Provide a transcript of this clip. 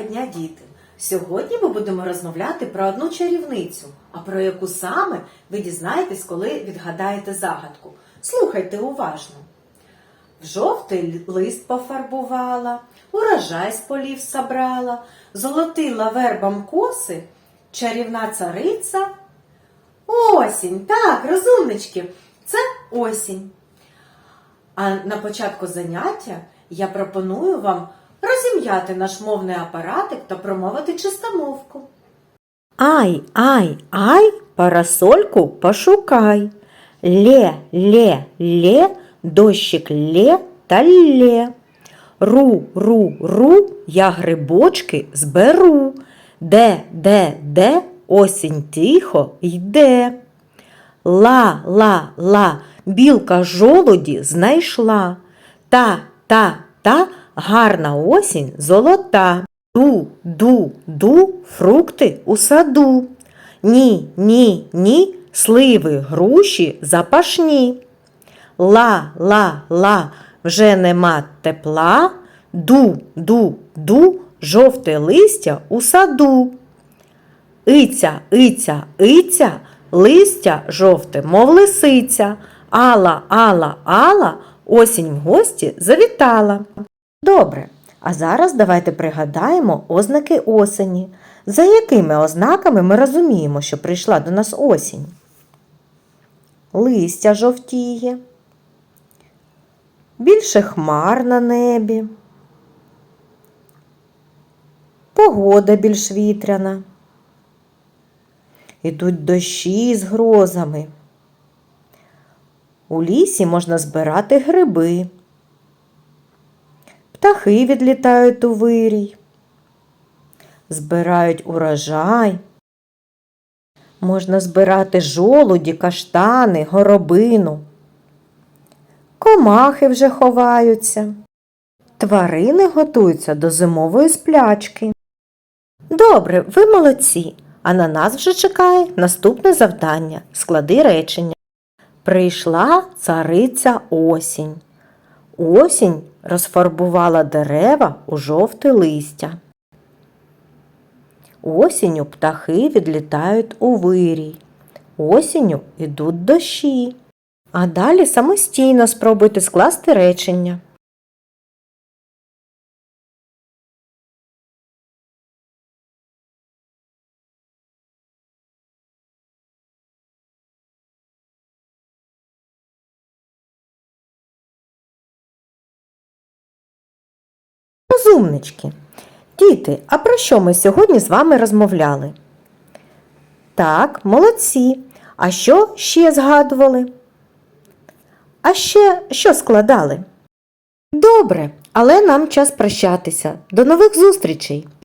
Доброго дня, діти! Сьогодні ми будемо розмовляти про одну чарівницю, а про яку саме ви дізнаєтесь, коли відгадаєте загадку. Слухайте уважно. В жовтий лист пофарбувала, урожай з полів собрала, золотила вербам коси, чарівна цариця. Осінь, так, розумнички, це осінь. А на початку заняття я пропоную вам розім'яти наш мовний апаратик та промовити чистомовку. Ай, ай, ай, парасольку пошукай. Ле, ле, ле, дощик ле та ле. Ру, ру, ру, я грибочки зберу. Де, де, де, осінь тихо йде. Ла, ла, ла, білка жолуді знайшла. Та, та, та, гарна осінь золота. Ду, ду, ду, фрукти у саду. Ні, ні, ні, сливи, груші запашні. Ла, ла, ла, вже нема тепла. Ду, ду, ду, жовте листя у саду. Иця, иця, иця, листя жовте, мов лисиця. Ала, ала, ала, осінь в гості завітала. Добре, а зараз давайте пригадаємо ознаки осені. За якими ознаками ми розуміємо, що прийшла до нас осінь? Листя жовтіє, більше хмар на небі, погода більш вітряна. Ідуть дощі з грозами. У лісі можна збирати гриби. Птахи відлітають у вирій, збирають урожай. Можна збирати жолуді, каштани, горобину. Комахи вже ховаються. Тварини готуються до зимової сплячки. Добре, ви молодці. А на нас вже чекає наступне завдання склади речення. Прийшла цариця осінь. Осінь розфарбувала дерева у жовте листя. Осінню птахи відлітають у вирій. Осінню йдуть дощі. А далі самостійно спробуйте скласти речення. Розумнички. Діти, а про що ми сьогодні з вами розмовляли? Так, молодці. А що ще згадували? А ще що складали? Добре, але нам час прощатися. До нових зустрічей!